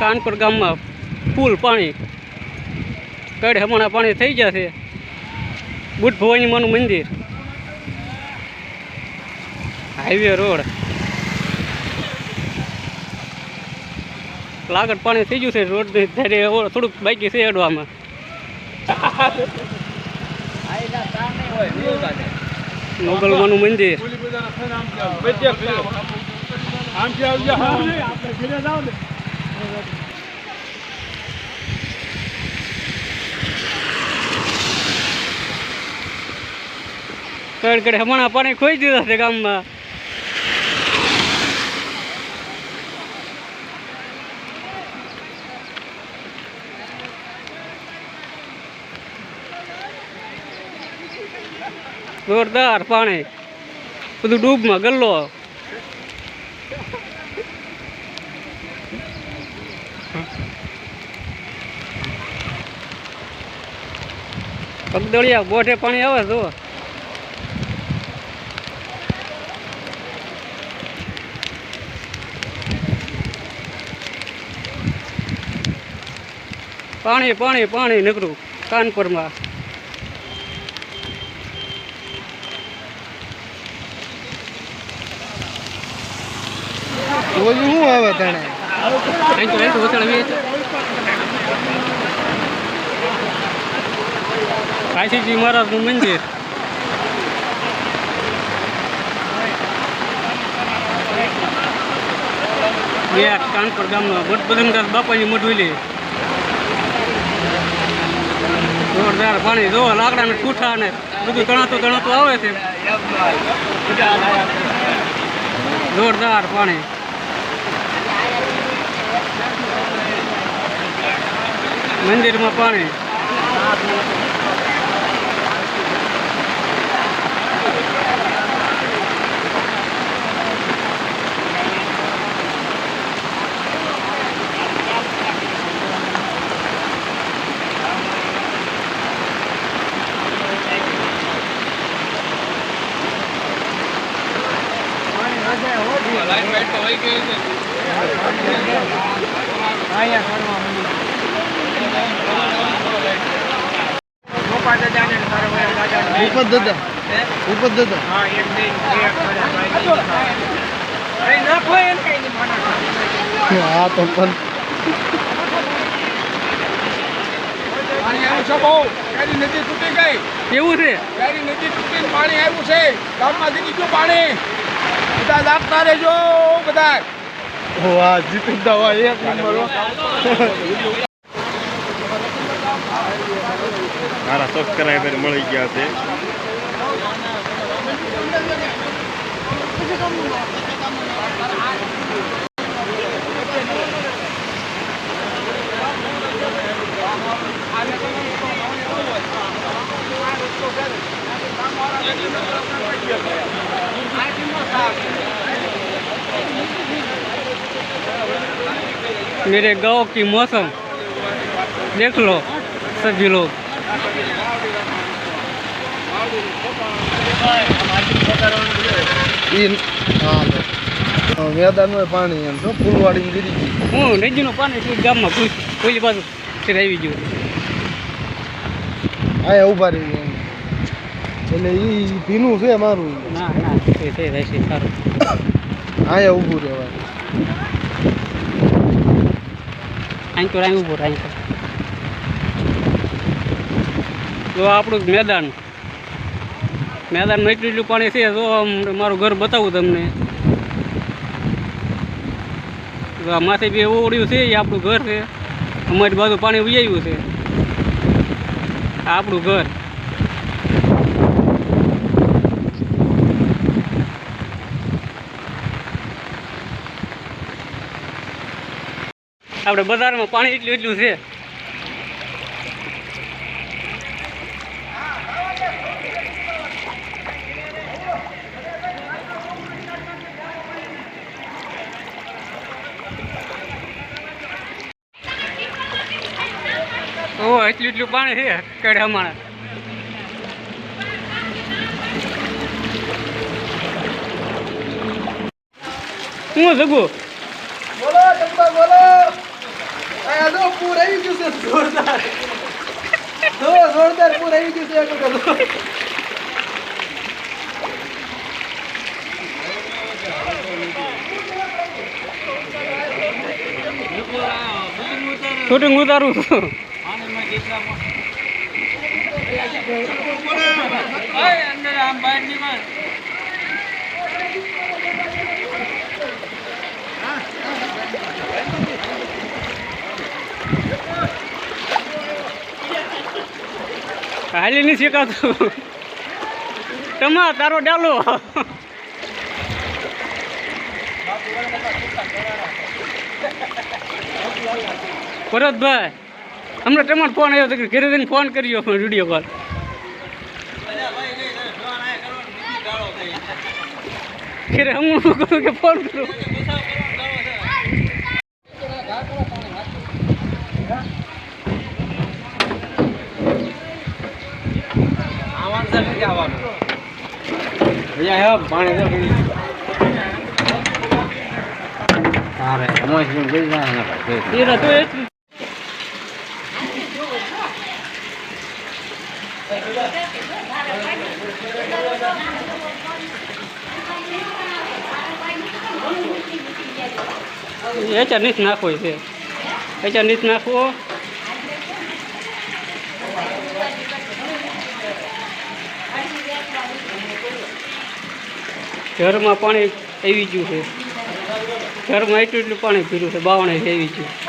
કાનપુર ગામમાં ફૂલ પાણી. કડ હમણાં પાણી થઈ જશે બુટ ભવાની માનું મંદિર. Highway road. લાગડ પાણી થઈ ગયું છે. રોડ થોડુંક બાકી છે અડવામાં. મોગલમાનું મંદિર. કડ કડ હમણાં પાણી ખોઈ દીધા છે ગામમાં. જોરદાર પાણી. બધું ડૂબમાં ગલ્લો. પગદળિયા બોઠે પાણી આવે જુઓ પાણી પાણી પાણી નીકળું કાનપુરમાં. શું આવે તને અહીં તો રહેતું ઉછળવી કાશીજી મહારાજનું મંદિર. કાનપુર ગામમાં મોટ બદમદાસ બાપાની મઢવેલી. જોરદાર પાણી જો લાકડા ને ઠૂઠા ને બધું તણાતું તણાતું આવે છે. જોરદાર પાણી. મંદિરમાં પાણી. દાદા દાદા હા તો પણ. પાણી આવ્યું છે બહુ. ગાડી નદી તૂટી ગઈ. એવું છે? ગાડી નદી તૂટીને પાણી આવ્યું છે. ગામમાં દીધી ગયું પાણી. બધા લાગતા રહેજો બધા વાહ જીતું દવા એક નંબર. મારા સબસ્ક્રાઈબર મળી ગયા છે. मेरे गांव की मौसम देख लो सभी लोग ઈ હા લો મેદાનમાં પાણી એમ તો ફૂલવાડી ગીરી ગઈ હું નદીનું પાણી છે ગામમાં કોઈ કોઈ બાજુ ફેર આવી ગયું અહીંયા ઉભા રહી ગયા એમ. એટલે એ ભીનું છે મારું. ના ના એ તે રહેશે સારું. અહીંયા ઊભું રહેવાય અહીં તો અહીં ઊભું રહે, અહીં તો આપણું મેદાન. મેદાનમાં એટલું એટલું પાણી છે જો મારું ઘર બતાવું તમને. માથે બી ઓળ્યું છે એ આપણું ઘર છે. અમારી બાજુ પાણી ઉયાવ્યું છે. આ આપણું ઘર. આપણે બજારમાં પાણી એટલું એટલું છે. ઓ એટલું એટલું પાણી છે અમારા. હું જગું? આ જો પૂર આવી ગયું છે જોરદાર. જો જોરદાર પૂર આવી ગયું છે એક વખત. શૂટિંગ ઉતારું છું. હાલી નહીં શીખાતું. તમા તારો ડાલો. ભરતભાઈ, હમણાં તમારો ફોન આવ્યો તો કે ઘરે જઈને ફોન કર્યો વીડિયો કોલ. ઘરે હું કરું કે ફોન કરું? એ તો એટલું એચા નીચ નાખવો છે એચા નીચ નાખવો ઘરમાં પાણી આવી ગયું છે. ઘરમાં એટલું એટલું પાણી પીરું છે બાવણે આવી ગયું.